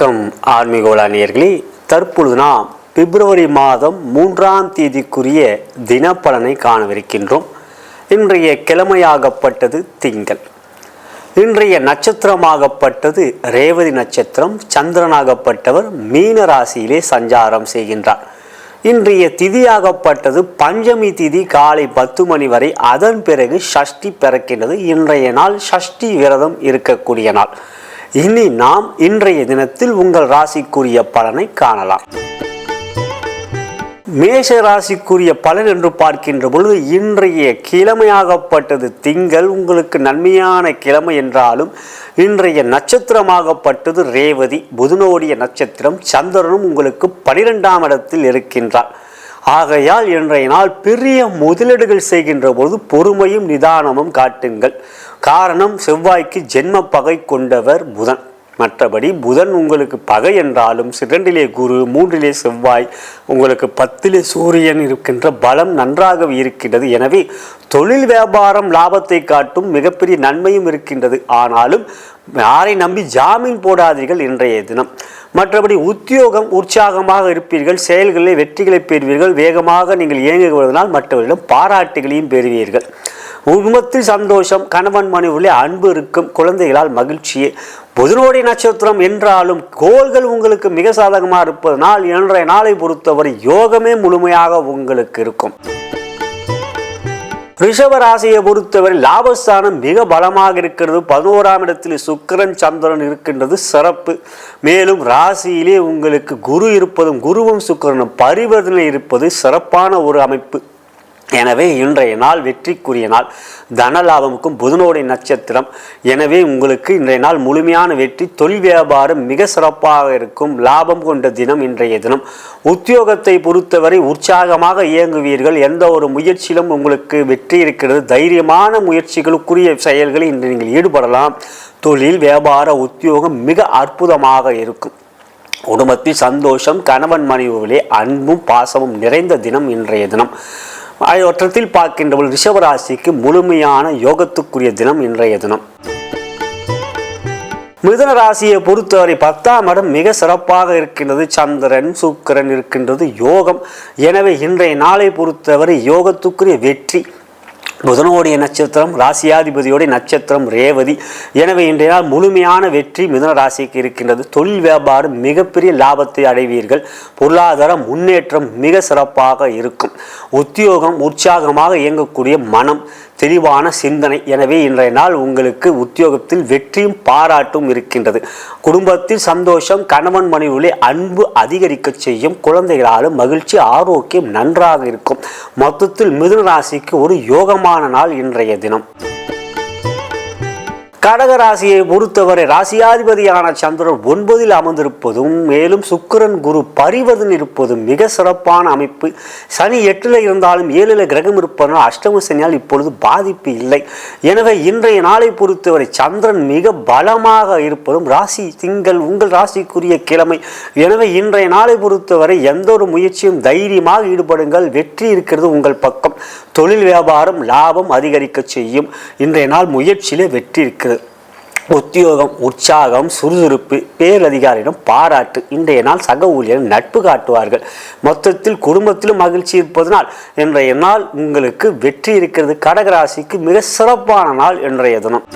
வணக்கம் ஆன்மீகோலா தற்பொழுது நாம் பிப்ரவரி மாதம் மூன்றாம் தேதிக்குரிய தினப்பலனை காணவிருக்கின்றோம். இன்றைய கிழமையாகப்பட்டது திங்கள். இன்றைய நட்சத்திரமாகப்பட்டது ரேவதி நட்சத்திரம். சந்திரனாகப்பட்டவர் மீன ராசியிலே சஞ்சாரம் செய்கின்றார். இன்றைய திதியாகப்பட்டது பஞ்சமி திதி காலை பத்து மணி வரை. அதன் பிறகு ஷஷ்டி பிறக்கின்றது. இன்றைய நாள் ஷஷ்டி விரதம் இருக்கக்கூடிய நாள். இனி நாம் இன்றைய தினத்தில் உங்கள் ராசிக்குரிய பலனை காணலாம். மேஷ ராசிக்குரிய பலன் என்று பார்க்கின்ற பொழுது இன்றைய கிழமையாகப்பட்டது திங்கள். உங்களுக்கு நன்மையான கிழமை என்றாலும் இன்றைய நட்சத்திரமாகப்பட்டது ரேவதி. புதனோடைய நட்சத்திரம் சந்திரனும் உங்களுக்கு பனிரெண்டாம் இடத்தில் இருக்கின்றார். ஆகையால் இன்றைய நாள் பெரிய முதலீடுகள் செய்கின்ற பொழுது பொறுமையும் நிதானமும் காட்டுங்கள். காரணம் செவ்வாய்க்கு ஜென்ம பகை கொண்டவர் புதன். மற்றபடி புதன் உங்களுக்கு பகை என்றாலும் இரண்டிலே குரு மூன்றிலே செவ்வாய் உங்களுக்கு பத்திலே சூரியன் இருக்கின்ற பலம் நன்றாக இருக்கின்றது. எனவே தொழில் வியாபாரம் லாபத்தை காட்டும் மிகப்பெரிய நன்மையும் இருக்கின்றது. ஆனாலும் யாரை நம்பி ஜாமீன் போடாதீர்கள் இன்றைய தினம். மற்றபடி உத்தியோகம் உற்சாகமாக இருப்பீர்கள் செயல்களில் வெற்றிகளை பெறுவீர்கள் வேகமாக நீங்கள் இயங்குவதனால் மற்றவர்களிடம் பாராட்டுகளையும் பெறுவீர்கள். குடும்பத்தில் சந்தோஷம் கணவன் மனைவிலே அன்பு இருக்கும் குழந்தைகளால் மகிழ்ச்சியே. புதனோடைய நட்சத்திரம் என்றாலும் கோள்கள் உங்களுக்கு மிக சாதகமாக இருப்பதனால் இன்றைய நாளை பொறுத்தவரை யோகமே முழுமையாக உங்களுக்கு இருக்கும். ரிஷப ராசியை பொறுத்தவரை லாபஸ்தானம் மிக பலமாக இருக்கிறது. பதினோராம் இடத்தில் சுக்கிரன் சந்திரன் இருக்கின்றது. சிறப்பு. மேலும் ராசியிலே உங்களுக்கு குரு இருப்பதும் குருவும் சுக்கரனும் பரிவர்த்தனை இருப்பது சிறப்பான ஒரு அமைப்பு. எனவே இன்றைய நாள் வெற்றிக்குரிய நாள். தனலாபமுக்கும் புதனோடைய நட்சத்திரம். எனவே உங்களுக்கு இன்றைய நாள் முழுமையான வெற்றி தொழில் வியாபாரம் மிக சிறப்பாக இருக்கும். லாபம் கொண்ட தினம் இன்றைய தினம். உத்தியோகத்தை பொறுத்தவரை உற்சாகமாக இயங்குவீர்கள். எந்த ஒரு முயற்சியிலும் உங்களுக்கு வெற்றி இருக்கிறது. தைரியமான முயற்சிகளுக்குரிய செயல்களில் இன்று நீங்கள் ஈடுபடலாம். தொழில் வியாபார உத்தியோகம் மிக அற்புதமாக இருக்கும். குடும்பத்தில் சந்தோஷம் கணவன் மனைவிகளே அன்பும் பாசமும் நிறைந்த தினம் இன்றைய தினம். ஆகியவற்றத்தில் ஒரு ரிஷபராசிக்கு முழுமையான யோகத்துக்குரிய தினம் இன்றைய தினம். மிதன ராசியை பொறுத்தவரை பத்தாம் இடம் மிக சிறப்பாக இருக்கின்றது. சந்திரன் சுக்கிரன் இருக்கின்றது. யோகம். எனவே இன்றைய நாளை பொறுத்தவரை யோகத்துக்குரிய வெற்றி புதனோடைய நட்சத்திரம் ராசியாதிபதியோடைய நட்சத்திரம் ரேவதி. எனவே இன்றைய நாள் முழுமையான வெற்றி மிதன ராசிக்கு இருக்கின்றது. தொழில் வியாபாரம் மிகப்பெரிய லாபத்தை அடைவீர்கள். பொருளாதார முன்னேற்றம் மிக சிறப்பாக இருக்கும். உத்தியோகம் உற்சாகமாக இயங்கக்கூடிய மனம் தெளிவான சிந்தனை. எனவே இன்றைய நாள் உங்களுக்கு உத்தியோகத்தில் வெற்றியும் பாராட்டும் இருக்கின்றது. குடும்பத்தில் சந்தோஷம் கணவன் மனைவிலே அன்பு அதிகரிக்க செய்யும் குழந்தைகளாலும் மகிழ்ச்சி ஆரோக்கியம் நன்றாக இருக்கும். மொத்தத்தில் மிதுன ராசிக்கு ஒரு யோகமான நாள் இன்றைய தினம். கடகராசியை பொறுத்தவரை ராசியாதிபதியான சந்திரன் ஒன்பதில் அமர்ந்திருப்பதும் மேலும் சுக்கரன் குரு பரிவதன் இருப்பதும் மிக சிறப்பான அமைப்பு. சனி எட்டில் இருந்தாலும் ஏழில் கிரகம் இருப்பதனால் அஷ்டம சனியால் இப்பொழுது பாதிப்பு இல்லை. எனவே இன்றைய நாளை பொறுத்தவரை சந்திரன் மிக பலமாக இருப்பதும் ராசி திங்கள் உங்கள் ராசிக்குரிய கிழமை. எனவே இன்றைய நாளை பொறுத்தவரை எந்த ஒரு முயற்சியும் தைரியமாக ஈடுபடுங்கள். வெற்றி இருக்கிறது உங்கள் பக்கம். தொழில் வியாபாரம் லாபம் அதிகரிக்க செய்யும். இன்றைய நாள் முயற்சியிலே வெற்றி இருக்கிறது உத்தியோகம் உற்சாகம் சுறுசுறுப்பு பேரதிகாரியிடம் பாராட்டு. இன்றைய நாள் சக ஊழியர் நட்பு காட்டுவார்கள். மொத்தத்தில் குடும்பத்திலும் மகிழ்ச்சி இருப்பதனால் இன்றைய நாள் உங்களுக்கு வெற்றி இருக்கிறது. கடகராசிக்கு மிக சிறப்பான நாள் இன்றைய தினம்.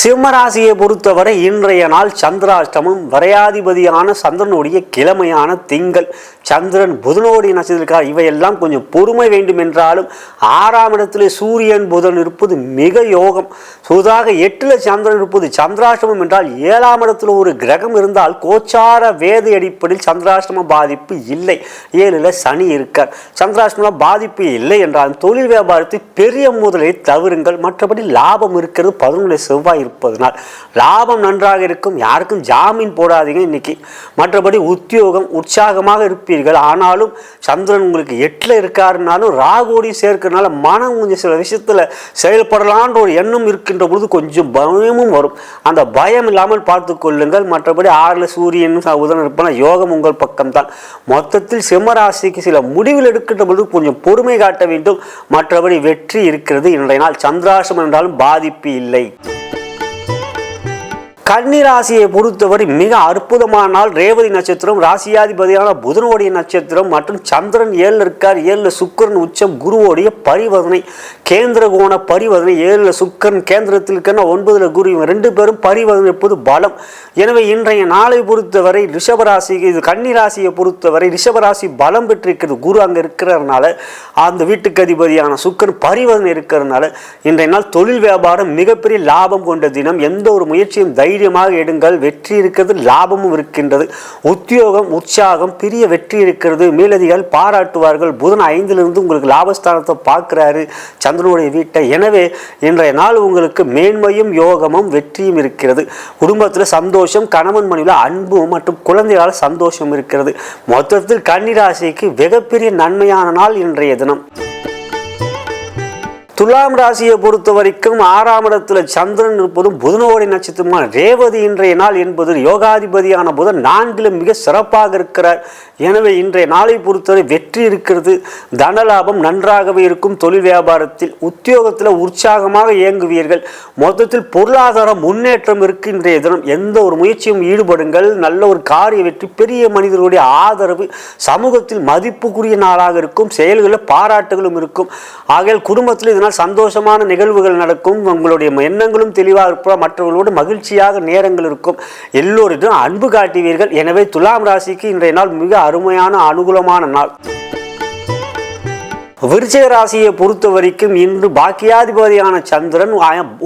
சிம்மராசியை பொறுத்தவரை இன்றைய நாள் சந்திராஷ்டமம் வரையாதிபதியான சந்திரனுடைய கிழமையான திங்கள். சந்திரன் புதனோடைய நட்சத்திரக்கார் இவையெல்லாம் கொஞ்சம் பொறுமை வேண்டும் என்றாலும் ஆறாம் இடத்துல சூரியன் புதன் இருப்பது மிக யோகம். சுதாக எட்டில் சந்திரன் இருப்பது சந்திராஷ்டமம் என்றால் ஏழாம் இடத்துல ஒரு கிரகம் இருந்தால் கோச்சார வேத அடிப்படையில் சந்திராஷ்டம பாதிப்பு இல்லை. ஏழில் சனி இருக்கார். சந்திராஷ்டம பாதிப்பு இல்லை என்றாலும் தொழில் வியாபாரத்தில் பெரிய முதலை தவிருங்கள் மற்றபடி லாபம் இருக்கிறது. பதினொன்று செவ்வாய் இருப்பதனால் லாபம் நன்றாக இருக்கும். யாருக்கும் ஜாமீன் போடாதீங்க இன்னைக்கு. மற்றபடி உத்தியோகம் உற்சாகமாக இருப்பீர்கள். ஆனாலும் சந்திரன் உங்களுக்கு எட்டில் இருக்காருனாலும் ராகோடி சேர்க்கறனால மனம் கொஞ்சம் சில விஷயத்தில் செயல்படலான்ற ஒரு எண்ணம் இருக்கின்ற பொழுது கொஞ்சம் பயமும் வரும். அந்த பயம் இல்லாமல் பார்த்து கொள்ளுங்கள். மற்றபடி ஆறில் சூரியன் உதன இருப்பன யோகம் உங்கள் பக்கம்தான். மொத்தத்தில் சிம்மராசிக்கு சில முடிவில் எடுக்கின்ற பொழுது கொஞ்சம் பொறுமை காட்ட வேண்டும். மற்றபடி வெற்றி இருக்கிறது. இன்றைய நாள் சந்திராசம் என்றாலும் பாதிப்பு இல்லை. கன்னி ராசியை பொறுத்தவரை மிக அற்புதமான நாள். ரேவதி நட்சத்திரம் ராசியாதிபதியான புதனுடைய நட்சத்திரம் மற்றும் சந்திரன் ஏழில் இருக்கார். ஏழில் சுக்கரன் உச்சம். குருவோடைய பரிவர்த்தனை. கேந்திர கோண பரிவர்த்தனை. ஏழில் சுக்கரன் கேந்திரத்தில் இருக்கிற ஒன்பதில் குரு. இவங்க ரெண்டு பேரும் பரிவர்த்தனை எப்போது பலம். எனவே இன்றைய நாளை பொறுத்தவரை ரிஷபராசிக்கு இது கன்னி ராசியை பொறுத்தவரை ரிஷபராசி பலம் பெற்றிருக்கிறது. குரு அங்கே இருக்கிறதுனால அந்த வீட்டுக்கு அதிபதியான சுக்கரன் பரிவர்த்தனை இருக்கிறதுனால இன்றைய நாள் தொழில் வியாபாரம் மிகப்பெரிய லாபம் கொண்ட தினம். எந்த ஒரு முயற்சியும் தைரியம் தைரியமாக எடுங்கள். வெற்றி இருக்கிறது லாபமும் இருக்கின்றது. உத்தியோகம் உற்சாகம் பெரிய வெற்றி இருக்கிறது. மேலதிகள் பாராட்டுவார்கள். புதன் ஐந்திலிருந்து உங்களுக்கு லாபஸ்தானத்தை பார்க்குறாரு சந்திரனுடைய வீட்டை. எனவே இன்றைய நாள் உங்களுக்கு மேன்மையும் யோகமும் வெற்றியும் இருக்கிறது. குடும்பத்தில் சந்தோஷம் கணவன் மனைவியில் அன்பும் மற்றும் குழந்தைகளால் சந்தோஷம் இருக்கிறது. மொத்தத்தில் கன்னிராசிக்கு மிகப்பெரிய நன்மையான நாள் இன்றைய தினம். துலாம் ராசியை பொறுத்த வரைக்கும் ஆறாம் இடத்துல சந்திரன் இருப்பதும் புதனோடி நட்சத்திரமான ரேவதி இன்றைய நாள் என்பது யோகாதிபதியான புதன் நான்கிலும் மிக சிறப்பாக இருக்கிறார். எனவே இன்றைய நாளை பொறுத்தவரை வெற்றி இருக்கிறது. தனலாபம் நன்றாகவே இருக்கும். தொழில் வியாபாரத்தில் உத்தியோகத்தில் உற்சாகமாக இயங்குவீர்கள். மொத்தத்தில் பொருளாதார முன்னேற்றம் இருக்கு இன்றைய தினம். எந்த ஒரு முயற்சியும் ஈடுபடுங்கள். நல்ல ஒரு காரிய வெற்றி பெரிய மனிதர்களுடைய ஆதரவு சமூகத்தில் மதிப்புக்குரிய நாளாக இருக்கும். செயல்களில் பாராட்டுகளும் இருக்கும். ஆகையால் குடும்பத்தில் இதனால் சந்தோஷமான நிகழ்வுகள் நடக்கும் உங்களுடைய எண்ணங்களும் தெளிவாக இருப்போம் மற்றவர்களோடு மகிழ்ச்சியாக நேரங்கள் இருக்கும். எல்லோரிடம் அன்பு காட்டுவீர்கள். எனவே துலாம் ராசிக்கு இன்றைய நாள் மிக அருமையான அனுகூலமான நாள். விருச்சிக ராசியை பொறுத்த வரைக்கும் இன்று பாக்கியாதிபதியான சந்திரன்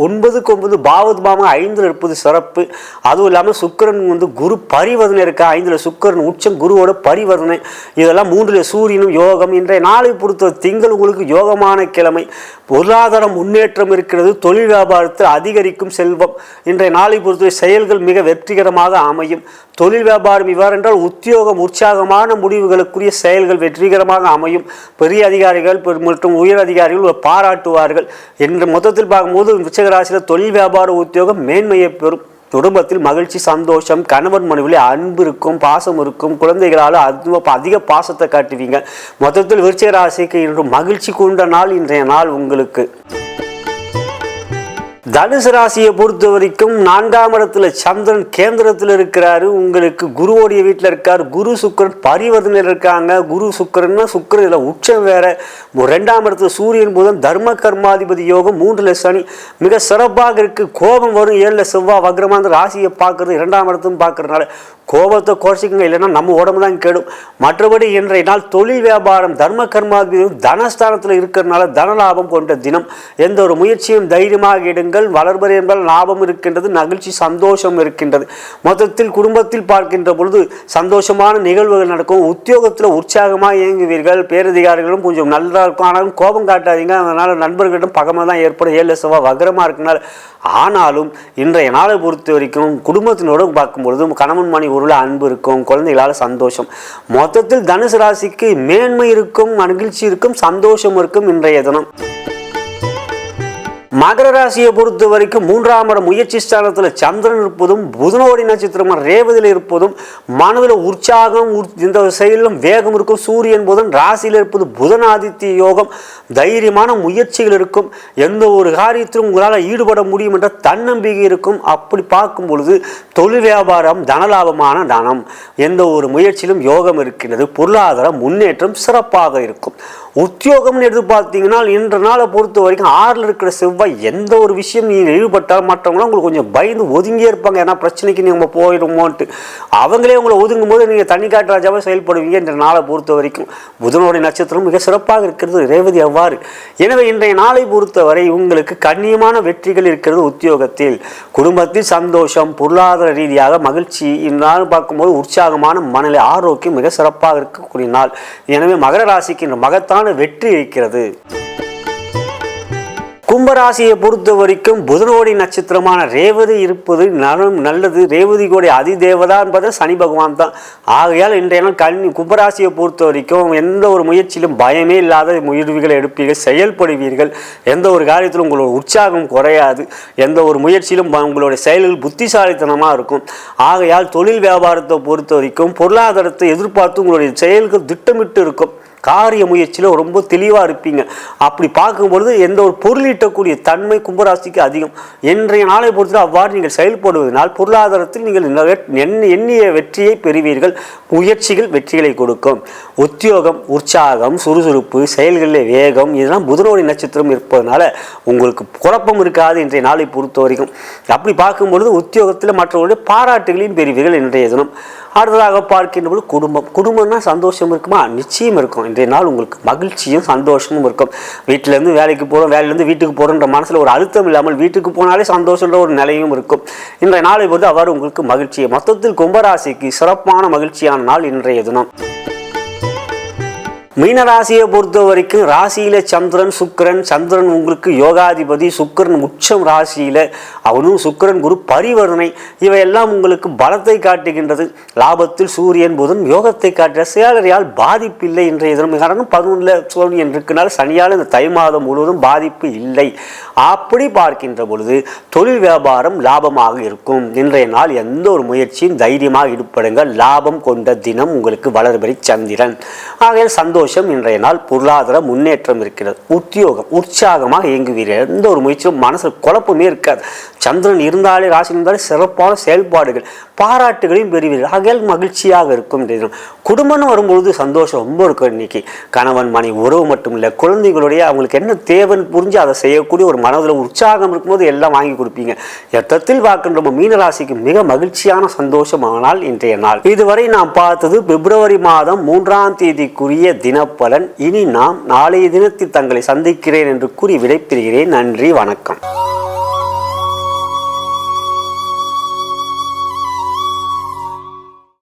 ஒன்பதுக்கு ஒன்பது பாவது பாம ஐந்தில் இருப்பது சிறப்பு. அதுவும் இல்லாமல் சுக்கிரன் வந்து குரு பரிவர்த்தனை இருக்கா? ஐந்தில் சுக்கிரன் உச்சம் குருவோட பரிவர்த்தனை. இதெல்லாம் மூன்றில் சூரியனும் யோகம் இன்றைய நாளை பொறுத்த திங்கள் உங்களுக்கு யோகமான கிழமை. பொருளாதார முன்னேற்றம் இருக்கிறது. தொழில் வியாபாரத்தில் அதிகரிக்கும் செல்வம். இன்றைய நாளை பொறுத்தவரை செயல்கள் மிக வெற்றிகரமாக அமையும். தொழில் வியாபாரம் இவ்வாறு என்றால் உத்தியோகம் உற்சாகமான முடிவுகளுக்குரிய செயல்கள் வெற்றிகரமாக அமையும். பெரிய அதிகாரிகள் மற்றும் உயர் அதிகாரிகள் பாராட்டுவார்கள். என்று மொத்தத்தில் பார்க்கும்போது விச்சகராசியில் தொழில் வியாபார உத்தியோகம் மேன்மையை பெறும். குடும்பத்தில் மகிழ்ச்சி சந்தோஷம் கணவன் மனைவிலே அன்பு இருக்கும் பாசம் இருக்கும். குழந்தைகளால் அது அதிக பாசத்தை காட்டுவீங்க. மொத்தத்தில் விருச்சிக ராசிக்கு இன்று மகிழ்ச்சி கொண்ட நாள் இன்றைய நாள் உங்களுக்கு. தனுசு ராசியை பொறுத்த வரைக்கும் நான்காம் இடத்துல சந்திரன் கேந்திரத்தில் இருக்கிறாரு. உங்களுக்கு குருவோடைய வீட்டில் இருக்கார். குரு சுக்கிரன் பரிவர்த்தனையில் இருக்காங்க. குரு சுக்கரன்னா சுக்கரன் இதில் உச்சம் வேற. ரெண்டாம் இடத்துல சூரியன் புதன் தர்ம கர்மாதிபதி யோகம் மூன்றில் சனி. மிக சிறப்பாக இருக்குது கோபம் வரும். ஏழில் செவ்வாய் வக்ரமா அந்த ராசியை பார்க்குறது. இரண்டாம் இடத்தும் பார்க்குறதுனால கோபத்தை குறைச்சிக்கங்க. இல்லைன்னா நம்ம உடம்பு தான் கெடும். மற்றபடி இன்றைய நாள் தொழில் வியாபாரம் தர்ம கர்மாதிபதி தனஸ்தானத்தில் இருக்கிறதுனால தன லாபம் கொண்ட தினம். எந்த ஒரு முயற்சியும் தைரியமாக எடுங்கள். வளர்பறை என்பதால் லாபம் இருக்கின்றது மகிழ்ச்சி சந்தோஷம் இருக்கின்றது. மொத்தத்தில் குடும்பத்தில் பார்க்கின்ற பொழுது சந்தோஷமான நிகழ்வுகள் நடக்கும். உத்தியோகத்தில் உற்சாகமாக இயங்குவீர்கள். பேரதிகாரிகளும் கொஞ்சம் நல்லா இருக்கும். ஆனாலும் கோபம் காட்டாதீங்க. அதனால் நண்பர்களிடம் பகமை தான் ஏற்படும். ஏழு செவ்வாய் வகரமாக இருக்கனால. ஆனாலும் இன்றைய நாளை பொறுத்த வரைக்கும் குடும்பத்தினோடு பார்க்கும்பொழுது கணவன் மணி உருள அன்பு இருக்கும். குழந்தைகளால் சந்தோஷம். மொத்தத்தில் தனுசு ராசிக்கு மேன்மை இருக்கும் மகிழ்ச்சி இருக்கும் சந்தோஷம் இருக்கும் இன்றைய தினம். மகர ராசியை பொறுத்த வரைக்கும் மூன்றாம் இடம் முயற்சி ஸ்தானத்தில் சந்திரன் இருப்பதும் புதனோடி நட்சத்திரம் ரேவதியில் இருப்பதும் மனதில் உற்சாகம் இந்த செயலிலும் வேகம் இருக்கும். சூரியன் புதன் ராசியில் இருப்பது புதன் ஆதித்ய யோகம். தைரியமான முயற்சிகள் இருக்கும். எந்த ஒரு காரியத்திலும் உங்களால் ஈடுபட முடியும் என்ற தன்னம்பிக்கை இருக்கும். அப்படி பார்க்கும் பொழுது தொழில் வியாபாரம் தனலாபமான தனம். எந்த ஒரு முயற்சியிலும் யோகம் இருக்கின்றது. பொருளாதார முன்னேற்றம் சிறப்பாக இருக்கும். உத்தியோகம்னு எடுத்து பார்த்தீங்கன்னா இன்ற நாளை பொறுத்த வரைக்கும் ஆறில் இருக்கிற செவ்வாய் எந்த ஒரு விஷயம் நீங்கள் ஈடுபட்டாலும் மற்றவங்களாம் உங்களுக்கு கொஞ்சம் பயந்து ஒதுங்கியே இருப்பாங்க. ஏன்னா பிரச்சனைக்கு நீங்கள் போயிடுமோன்ட்டு. அவங்களே உங்களை ஒதுங்கும் போது நீங்கள் தண்ணி காட்டு ராஜாவாக செயல்படுவீங்க என்ற நாளை பொறுத்த வரைக்கும். புதனுடைய நட்சத்திரம் மிக சிறப்பாக இருக்கிறது. ரேவதி அவ்வாறு. எனவே இன்றைய நாளை பொறுத்தவரை உங்களுக்கு கண்ணியமான வெற்றிகள் இருக்கிறது உத்தியோகத்தில். குடும்பத்தில் சந்தோஷம் பொருளாதார ரீதியாக மகிழ்ச்சி இந்நாள் பார்க்கும்போது உற்சாகமான மனநிலை ஆரோக்கியம் மிக சிறப்பாக இருக்கக்கூடிய நாள். எனவே மகர ராசிக்கு இன்று மகத்தான் வெற்றி இருக்கிறது கும்பராசியை பொறுத்த வரைக்கும் புதனோடி நட்சத்திரமான ரேவதி இருப்பது நலம் நல்லது. ரேவதியோடைய அதிதேவதா என்பது சனி பகவான் தான். ஆகையால் இன்றைய நாள் கண் கும்பராசியை பொறுத்த வரைக்கும் எந்த ஒரு முயற்சியிலும் பயமே இல்லாத முயற்சிகளை எடுப்பீர்கள் செயல்படுவீர்கள். எந்த ஒரு காரியத்திலும் உங்களோட உற்சாகம் குறையாது. எந்த ஒரு முயற்சியிலும் உங்களுடைய செயல்கள் புத்திசாலித்தனமாக இருக்கும். ஆகையால் தொழில் வியாபாரத்தை பொறுத்த வரைக்கும் பொருளாதாரத்தை எதிர்பார்த்து உங்களுடைய செயல்கள் திட்டமிட்டு இருக்கும். காரிய முயற்சியில் ரொம்ப தெளிவாக இருப்பீங்க. அப்படி பார்க்கும்பொழுது எந்த ஒரு பொருளீட்டக்கூடிய தன்மை கும்பராசிக்கு அதிகம். இன்றைய நாளை பொறுத்து அவ்வாறு நீங்கள் செயல்படுவதனால் பொருளாதாரத்தில் நீங்கள் எண்ண- எண்ணிய வெற்றியை பெறுவீர்கள். முயற்சிகள் வெற்றிகளை கொடுக்கும். உத்தியோகம் உற்சாகம் சுறுசுறுப்பு செயல்களில் வேகம் இதெல்லாம் புதனோடி நட்சத்திரம் இருப்பதனால உங்களுக்கு குழப்பம் இருக்காது இன்றைய நாளை பொறுத்த வரைக்கும் அப்படி பார்க்கும்பொழுது உத்தியோகத்தில் மற்றவர்களுடைய பாராட்டுகளையும் பெறுவீர்கள் இன்றைய தினம். அடுத்ததாக பார்க்கின்ற பொழுது குடும்பம். குடும்பம்னா சந்தோஷம் இருக்குமா? நிச்சயம் இருக்கும். இன்றைய நாள் உங்களுக்கு மகிழ்ச்சியும் சந்தோஷமும் இருக்கும். வீட்டிலேருந்து வேலைக்கு போகிறோம் வேலையிலேருந்து வீட்டுக்கு போகிறோன்ற மனசில் ஒரு அழுத்தம் இல்லாமல் வீட்டுக்கு போனாலே சந்தோஷன்ற ஒரு நிலையும் இருக்கும். இன்றைய நாளை போது அவர் உங்களுக்கு மகிழ்ச்சியை. மொத்தத்தில் கும்பராசிக்கு சிறப்பான மகிழ்ச்சியான நாள் இன்றைய தினம். மீனராசியை பொறுத்த வரைக்கும் ராசியில சந்திரன் சுக்கரன். சந்திரன் உங்களுக்கு யோகாதிபதி சுக்கிரன் உச்சம் ராசியில. அவனும் சுக்கிரன் குரு பரிவர்த்தனை. இவையெல்லாம் உங்களுக்கு பலத்தை காட்டுகின்றது. லாபத்தில் சூரியன் புதன் யோகத்தை காட்டுற சேலரியால் பாதிப்பில்லை இன்றைய தினம். காரணம் பதினொன்றில் சூரியன் இருக்கனால சனியால் இந்த தை மாதம் முழுவதும் பாதிப்பு இல்லை. அப்படி பார்க்கின்ற பொழுது தொழில் வியாபாரம் லாபமாக இருக்கும். இன்றைய நாள் எந்த ஒரு முயற்சியும் தைரியமாக ஈடுபடுங்கள். லாபம் கொண்ட தினம் உங்களுக்கு வளர்பறை சந்திரன். ஆகையால் சந்தோஷம் இன்றைய நாள் பொருளாதார முன்னேற்றம் இருக்கிறது. உத்தியோகம் உற்சாகமாக இயங்குவீர்கள். எந்த ஒரு முயற்சியும் மனசில் குழப்பமே இருக்காது. சந்திரன் இருந்தாலே ராசி இருந்தாலே சிறப்பான செயல்பாடுகள் பாராட்டுகளையும் பெறுவீர்கள். ஆகையால் மகிழ்ச்சியாக இருக்கும் இன்றைய தினம். குடும்பம்னு வரும்பொழுது சந்தோஷம் ரொம்ப இருக்கும் இன்னைக்கு. கணவன் மனைவி உறவு மட்டும் இல்லை குழந்தைகளுடைய அவங்களுக்கு என்ன தேவைன்னு புரிஞ்சு அதை செய்யக்கூடிய ஒரு மனதில் உற்சாகம் இருக்கும்போது எல்லாம் வாங்கி கொடுப்பீங்க. எத்தத்தில் பார்க்கின்ற நம்ம மீனராசிக்கு மிக மகிழ்ச்சியான சந்தோஷமானால் இன்றைய நாள். இதுவரை நாம் பார்த்தது பிப்ரவரி மாதம் மூன்றாம் தேதிக்குரிய தினப்பலன். இனி நாம் நாளைய தினத்தில் தங்களை சந்திக்கிறேன் என்று கூறி விடைபெறுகிறேன். நன்றி வணக்கம்.